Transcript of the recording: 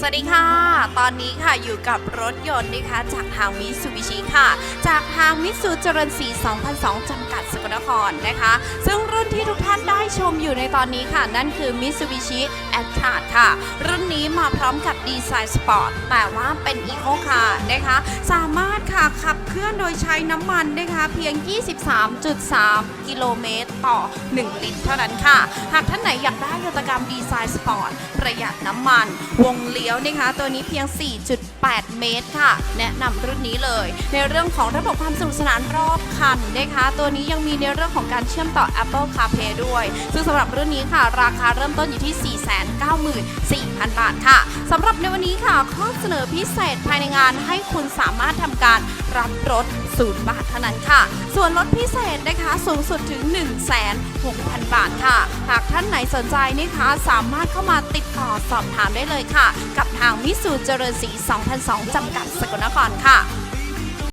สวัสดีค่ะ ตอนนี้ค่ะอยู่กับรถยนต์นะคะ จากทางมิ t ซูบิชิค่ะ จากทางมิ t ซูเจริญศรี2002 จำกัดสกลนครนะคะ ซึ่งรุ่นที่ทุกท่านได้ชมอยู่ในตอนนี้ค่ะ นั่นคือ Mitsubishi a t t r a ค่ะ รุ่นนี้มาพร้อมกับดีไซน์สปอร์ตแต่ว่าเป็นอีโคคาร์นะคะ สามารถ ขับเคลื่อนโดยใช้น้ำมันนะคะเพียง 23.3 กิโลเมตรต่อ 1 ลิตรเท่านั้นค่ะ หากท่านไหนอยากได้นตกรรมดีไซน์สปอร์ตประหยัดน้ำมัน วงเลี้ยวนะคะตัวนี้เพียง 4.8 เมตรค่ะ แนะนำรุ่นนี้เลย ในเรื่องของระบบความสนุกสนานรอบคันนะคะ ตัวนี้ยังมีในเรื่องของการเชื่อมต่อ Apple CarPlay ด้วย ซึ่งสำหรับรุ่นนี้ค่ะ ราคาเริ่มต้นอยู่ที่ 494,000 บาทค่ะสำหรับในวันนี้ค่ะข้อเสนอพิเศษภายในงานให้คุณสามารถทำการรับรถ 0 บาทเท่านั้นค่ะ ส่วนลดพิเศษนะคะสูงสุดถึง 1,600,000 บาทค่ะ หากท่านไหนสนใจนะคะสามารถเข้ามาติดต่อสอบถามได้เลยค่ะ กับทางมิสูเจริญศรี2002จำกัดสกลนครค่ะ